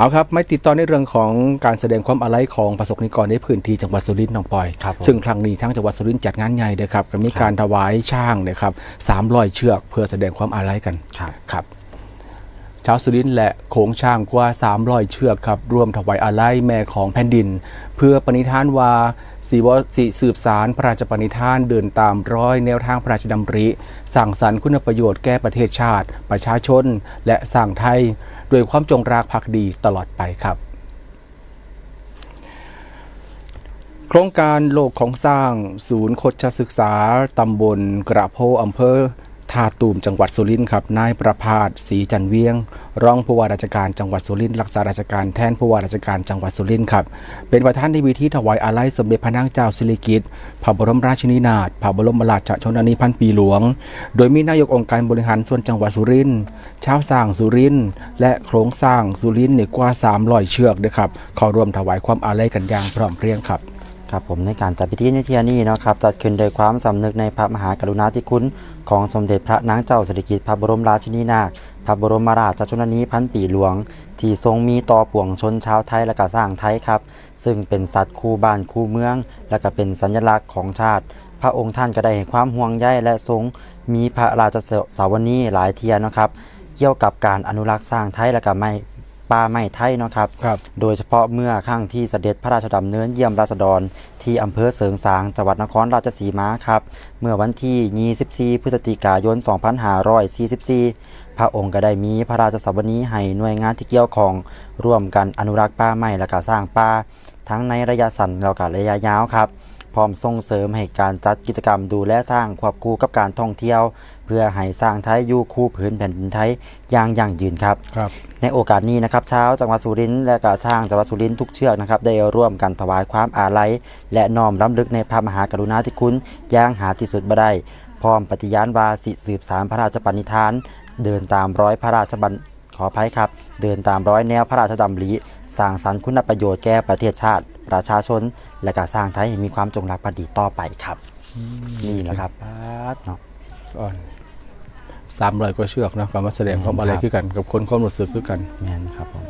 เอาครับไม่ติดต่อในเรื่องของการแสดงความอาลัยของประสบนิกรในพื้นที่จังหวัดสุรินทร์น้องปอย ครับผมซึ่งครั้งนี้ทั้งจังหวัดสุรินทร์จัดงานใหญ่เลยครับก็มีการถวายช่างนะครับสามร้อยเชือกเพื่อแสดงความอาลัยกันครับ ครับชาวสุรินทร์และโขงช่างกว่า 300 เชือกครับรวมถวายอาลัยแม่ของแผ่นดิน เพื่อปณิธานว่าสีวสิสืบสารพระราชปณิธานเดินตามร้อยแนวทางพระราชดำริ สั่งสรรค์คุณประโยชน์แก้ประเทศชาติ ประชาชน และสร้างไทยด้วยความจงรักภักดีตลอดไปครับโครงการโลกของสร้างศูนย์โคชศึกษา ตำบลกระโพอำเภอ ท่าตูมจังหวัดสุรินทร์ครับ นายประภาสศรีจันเวียง รองผู้ว่าราชการจังหวัดสุรินทร์รักษาราชการแทนผู้ว่าราชการจังหวัดสุรินทร์ครับ เป็นประธานในพิธีถวายอาลัยสมเด็จพระนางเจ้าสิริกิติ์พระบรมราชินีนาถพระบรมราชชนนีพันปีหลวง โดยมีนายกองค์การบริหารส่วนจังหวัดสุรินทร์ชาวสร้างสุรินทร์และโครงสร้างสุรินทร์เนี่ยกว่า300เชือกนะครับเข้าร่วมถวายความอาลัยกันอย่างพร้อมเพรียงครับ ครับผมในการจัดพิธีในเที่ยนี้นะครับจัดขึ้นโดยความสำนึกในพระมหากรุณาธิคุณของสมเด็จพระนางเจ้าสิริกิติ์พระบรมราชินีนาถพระบรมราชชนนีพันปีหลวง ที่ทรงมีต่อปวงชนชาวไทยและก็สร้างไทยครับ ซึ่งเป็นสัตว์คู่บ้านคู่เมือง และก็เป็นสัญลักษณ์ของชาติ พระองค์ท่านก็ได้ให้ความห่วงใยและทรงมีพระราชสาวนีหลายเทียนนะครับ เกี่ยวกับการอนุรักษ์สร้างไทยและก็ไม่ ป่าไม้ไทยเนาะครับ ครับ โดยเฉพาะเมื่อครั้งที่เสด็จพระราชดำเนินเยี่ยมราษฎร ที่อำเภอเสริงสางจังหวัดนครราชสีมาครับ เมื่อวันที่ 24 พฤศจิกายน 2544 พระองค์ก็ได้มีพระราชสวนีให้หน่วยงานที่เกี่ยวข้องร่วมกันอนุรักษ์ป่าไม้และก็สร้างป่าทั้งในระยะสั้นและก็ระยะยาวครับ พร้อมส่งเสริมให้การจัดกิจกรรมดูแลสร้างควบคู่กับการท่องเที่ยว เพื่อให้สร้างไทยอยู่คู่พื้นแผ่นดินไทยอย่างยั่งยืนครับครับในโอกาสนี้นะครับเช้าวจังหวัดสุรินทร์และกาช่างจังหวัดสุรินทร์ทุกเชือกนะครับได้ร่วมกันถวายความอาลัย และน้อมรำลึกในพระมหากรุณาธิคุณอย่างหาที่สุดบ่ได้พร้อมปฏิญาณว่าสิสืบสารพระราชปณิธาน เดินตามร้อยพระราชบัญขออภัยครับ เดินตามร้อยแนวพระราชดำริสร้างสรรค์คุณประโยชน์แก่ประเทศชาติ ประชาชน และการสร้างไทยให้มีความจงรักภักดีต่อไปครับ นี่แหละครับเนาะก่อนสามร้อยกว่าเชือกเนาะก็มาแสดงความอะไรครับคือกัน กับคนความรู้สึกคือกัน แม่นครับผม